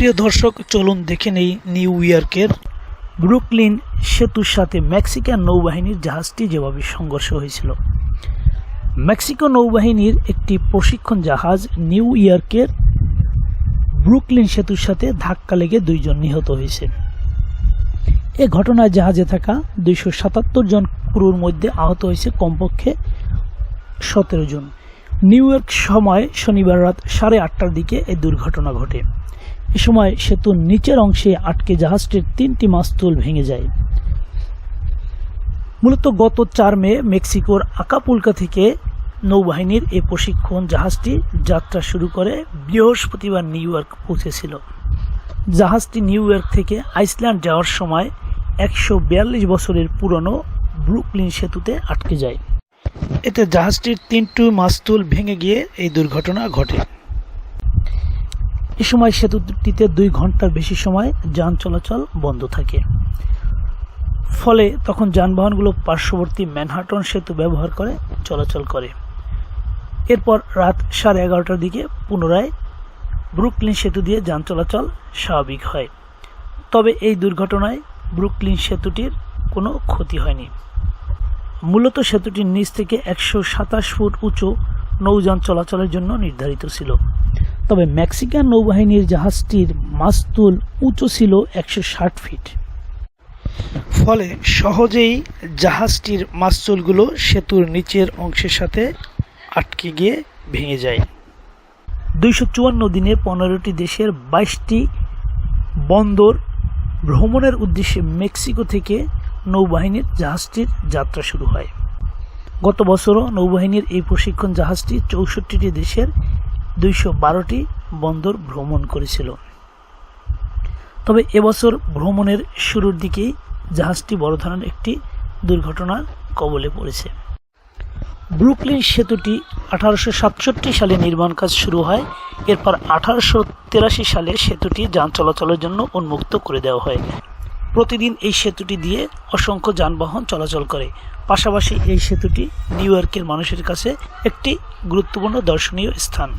প্রিয় দর্শক, চলুন দেখে নেই নিউ ইয়র্কের ব্রুকলিন সেতুর সাথে মেক্সিকান নৌবাহিনীর জাহাজটি যেভাবে সংঘর্ষ হয়েছিল। মেক্সিকো নৌবাহিনীর একটি প্রশিক্ষণ জাহাজ নিউ ইয়র্কের ব্রুকলিন সেতুর সাথে ধাক্কা লেগে দুইজন নিহত হয়েছে। এ ঘটনায় জাহাজে থাকা দুইশো সাতাত্তর জন ক্রুর মধ্যে আহত হয়েছে কমপক্ষে সতেরো জন। নিউ ইয়র্ক সময় শনিবার রাত সাড়ে আটটার দিকে এই দুর্ঘটনা ঘটে। এ সময় সেতুর নিচের অংশে আটকে জাহাজটির তিনটি মাস্তুল ভেঙে যায়। মূলত গত চার মে মেক্সিকোর আকাপুলকা থেকে নৌবাহিনীর এই প্রশিক্ষণ জাহাজটি যাত্রা শুরু করে বৃহস্পতিবার নিউ ইয়র্ক পৌঁছেছিল। জাহাজটি নিউ ইয়র্ক থেকে আইসল্যান্ড যাওয়ার সময় একশো বিয়াল্লিশ বছরের পুরনো ব্রুকলিন সেতুতে আটকে যায়। এতে জাহাজটির তিনটু মাস্তুল ভেঙে গিয়ে এই দুর্ঘটনা ঘটে। এ সময় সেতুটিতে দুই ঘণ্টার বেশি সময় যান চলাচল বন্ধ থাকে। ফলে তখন যানবাহনগুলো পার্শ্ববর্তী ম্যানহাটন সেতু ব্যবহার করে চলাচল করে। এরপর রাত সাড়ে এগারোটার দিকে পুনরায় ব্রুকলিন সেতু দিয়ে যান চলাচল স্বাভাবিক হয়। তবে এই দুর্ঘটনায় ব্রুকলিন সেতুটির কোনো ক্ষতি হয়নি। মূলত সেতুটির নিচ থেকে একশো সাতাশ ফুট উঁচু নৌযান চলাচলের জন্য নির্ধারিত ছিল। তবে মেক্সিকান নৌবাহিনীর জাহাজটির মাস্তুল উঁচু ছিল একশো ষাট ফিট। ফলে সহজেই জাহাজটির মাস্তুলগুলো সেতুর নিচের অংশের সাথে আটকে গিয়ে ভেঙে যায়। দুইশো চুয়ান্ন দিনে পনেরোটি দেশের বাইশটি বন্দর ভ্রমণের উদ্দেশ্যে মেক্সিকো থেকে নৌবাহিনীর জাহাজটির যাত্রা শুরু হয়। গত বছরও নৌবাহিনীর এই প্রশিক্ষণ জাহাজটি চৌষট্টিটি দেশের দুইশো বারোটি বন্দর ভ্রমণ করেছিল। তবে এবছর ভ্রমণের শুরুর দিকেই জাহাজটি বড় ধরনের একটি দুর্ঘটনার কবলে পড়েছে। ব্রুকলিন সেতুটি আঠারোশো সাতষট্টি সালে নির্মাণ কাজ শুরু হয়। এরপর আঠারোশো সালে সেতুটি যান চলাচলের জন্য উন্মুক্ত করে দেওয়া হয়। প্রতিদিন এই সেতুটি দিয়ে অসংখ্য যানবাহন চলাচল করে। পাশাপাশি এই সেতুটি নিউ ইয়র্কের মানুষের কাছে একটি গুরুত্বপূর্ণ দর্শনীয় স্থান।